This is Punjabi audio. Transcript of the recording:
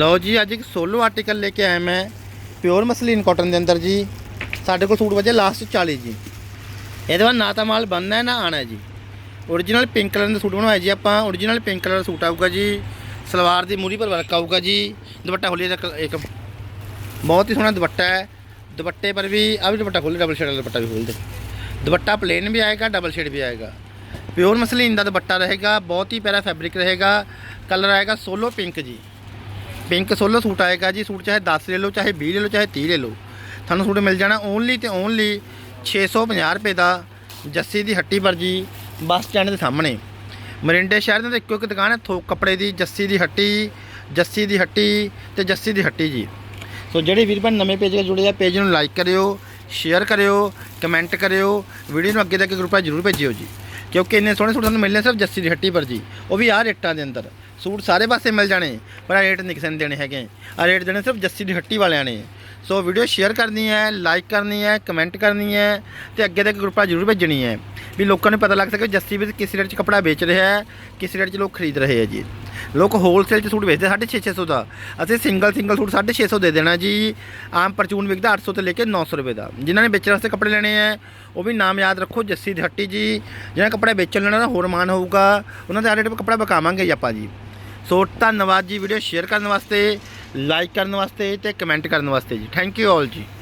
ਲਓ ਜੀ, ਅੱਜ ਇੱਕ ਸੋਲੋ ਆਰਟੀਕਲ ਲੈ ਕੇ ਆਇਆ ਮੈਂ ਪਿਓਰ ਮਸਲੀਨ ਕਾਟਨ ਦੇ ਅੰਦਰ ਜੀ। ਸਾਡੇ ਕੋਲ ਸੂਟ ਵਜੇ ਲਾਸਟ 40 ਜੀ। ਇਹਦੇ ਬਾਅਦ ਨਾ ਤਾਂ ਮਾਲ ਬਣਨਾ ਹੈ, ਨਾ ਆਣਾ ਜੀ। Origignal ਪਿੰਕ ਕਲਰ ਦਾ ਸੂਟ ਬਣਵਾਇਆ ਜੀ ਆਪਾਂ। Origignal ਪਿੰਕ ਕਲਰ ਦਾ ਸੂਟ ਆਊਗਾ ਜੀ। ਸਲਵਾਰ ਦੀ ਮੂਰੀ ਪਰ ਵਰਕ ਆਊਗਾ ਜੀ। ਦੁਪੱਟਾ ਖੋਲੀ ਦਾ ਕ- ਇੱਕ ਬਹੁਤ ਹੀ ਸੋਹਣਾ ਦੁਪੱਟਾ ਹੈ। ਦੁਪੱਟੇ ਪਰ ਵੀ ਆ ਵੀ ਦੁਪੱਟਾ ਖੋਲੇ ਡਬਲ ਸ਼ੇਡ ਵਾਲਾ ਦੁਪੱਟਾ ਵੀ ਖੋਲਦੇ ਦੁਪੱਟਾ ਪਲੇਨ ਵੀ ਆਏਗਾ ਡਬਲ ਸ਼ੇਡ ਵੀ ਆਏਗਾ। ਪਿਓਰ ਮਸਲੀਨ ਦਾ ਦੁਪੱਟਾ ਰਹੇਗਾ, ਬਹੁਤ ਹੀ ਪਿਆਰਾ ਫੈਬਰਿਕ ਰਹੇਗਾ। ਕਲਰ ਆਏਗਾ ਸੋਲੋ ਪਿੰਕ ਜੀ। ਪਿੰਕ ਸੋਲੋ ਸੂਟ ਆਏਗਾ ਜੀ, ਸੂਟ ਚਾਹੇ 10 ਲੈ ਲਓ, ਚਾਹੇ 20 ਲੈ ਲਓ, ਚਾਹੇ 30 ਲੈ ਲਓ। ਤੁਹਾਨੂੰ ਸੂਟ ਮਿਲ ਜਾਣਾ ਓਨਲੀ ਤੇ ਓਨਲੀ 650 ਰੁਪਏ ਦਾ ਜੱਸੀ ਦੀ ਹੱਟੀ ਪਰ ਜੀ ਬੱਸ ਸਟੈਂਡ ਦੇ ਸਾਹਮਣੇ। ਮਰਿੰਡੇ ਸ਼ਹਿਰ ਦੇ ਅੰਦਰ ਇੱਕੋ ਇੱਕ ਦੁਕਾਨ ਹੈ ਥੋਕ ਕੱਪੜੇ ਦੀ ਜੱਸੀ ਦੀ ਹੱਟੀ, ਜੱਸੀ ਦੀ ਹੱਟੀ ਤੇ ਜੱਸੀ ਦੀ ਹੱਟੀ ਜੀ। ਸੋ ਜਿਹੜੇ ਵੀਰ ਭੈਣ ਨਵੇਂ ਪੇਜ ਨਾਲ ਜੁੜੇ ਆ, ਪੇਜ ਨੂੰ ਲਾਈਕ ਕਰਿਓ ਸ਼ੇਅਰ ਕਰਿਓ ਕਮੈਂਟ ਕਰਿਓ, ਵੀਡੀਓ ਨੂੰ ਅੱਗੇ ਤੱਕ ਗਰੁੱਪਾਂ ਜ਼ਰੂਰ ਭੇਜਿਓ ਜੀ। ਕਿਉਂਕਿ ਇੰਨੇ ਸੋਹਣੇ ਸੂਟ ਤੁਹਾਨੂੰ ਮਿਲਣੇ ਸਿਰਫ ਜੱਸੀ ਦੀ ਹੱਟੀ ਪਰ ਜੀ ਉਹ ਵੀ ਆਹ ਰੇਟਾਂ ਦੇ ਅੰਦਰ। ਸੂਟ ਸਾਰੇ ਪਾਸੇ ਮਿਲ ਜਾਣੇ, ਪਰ ਰੇਟ ਨਹੀਂ ਕਿਸੇ ਨੇ ਦੇਣੇ ਹੈਗੇ। ਆ ਰੇਟ ਦੇਣੇ ਸਿਰਫ ਜੱਸੀ ਦੀ ਹੱਟੀ ਵਾਲਿਆਂ ਨੇ। ਸੋ ਵੀਡੀਓ ਸ਼ੇਅਰ ਕਰਨੀ ਹੈ ਲਾਈਕ ਕਰਨੀ ਹੈ ਕਮੈਂਟ ਕਰਨੀ ਹੈ ਤੇ ਅੱਗੇ ਤੱਕ ਗਰੁੱਪਾਂ ਜ਼ਰੂਰ ਭੇਜਣੀ ਹੈ। ਵੀ ਲੋਕਾਂ ਨੂੰ ਪਤਾ ਲੱਗ ਸਕੇ ਜੱਸੀ ਵਿੱਚ ਕਿਸ ਰੇਟ 'ਚ ਕੱਪੜਾ ਵੇਚ ਰਿਹਾ ਹੈ, ਕਿਸ ਰੇਟ 'ਚ ਲੋਕ ਖਰੀਦ ਰਹੇ ਹੈ ਜੀ। ਲੋਕ ਹੋਲਸੇਲ 'ਚ ਸੂਟ ਵੇਚਦੇ 650 ਦਾ। ਅਸੀਂ ਸਿੰਗਲ ਸਿੰਗਲ ਸੂਟ 650 ਦੇ ਦੇਣਾ ਜੀ। ਆਮ ਪਰਚੂਨ ਵਿਕਦਾ 800 ਤੋਂ ਲੈ ਕੇ 900 ਰੁਪਏ ਦਾ। ਜਿਨ੍ਹਾਂ ਨੇ ਵੇਚਣ ਵਾਸਤੇ ਕੱਪੜੇ ਲੈਣੇ ਹੈ, ਉਹ ਵੀ ਨਾਮ ਯਾਦ ਰੱਖੋ, ਜੱਸੀ ਦੀ ਹੱਟੀ ਜੀ। ਜਿਹਨਾਂ ਕੱਪੜੇ ਵੇਚਣ ਲੈਣਾ ਦਾ ਹੋਰ ਮਾਨ ਹੋਊਗਾ। ਉਹਨਾਂ ਦੇ ਰੇਟ 'ਤੇ ਕੱਪੜਾ ਵਿਕਾਵਾਂਗੇ ਜੀ ਆਪਾਂ ਜੀ। ਸੋ ਧੰਨਵਾਦ ਜੀ ਵੀਡੀਓ ਸ਼ੇਅਰ ਕਰਨ ਵਾਸਤੇ ਲਾਈਕ ਕਰਨ ਵਾਸਤੇ ਤੇ ਕਮੈਂਟ ਕਰਨ ਵਾਸਤੇ ਜੀ। ਥੈਂਕ ਯੂ ਆਲ ਜੀ।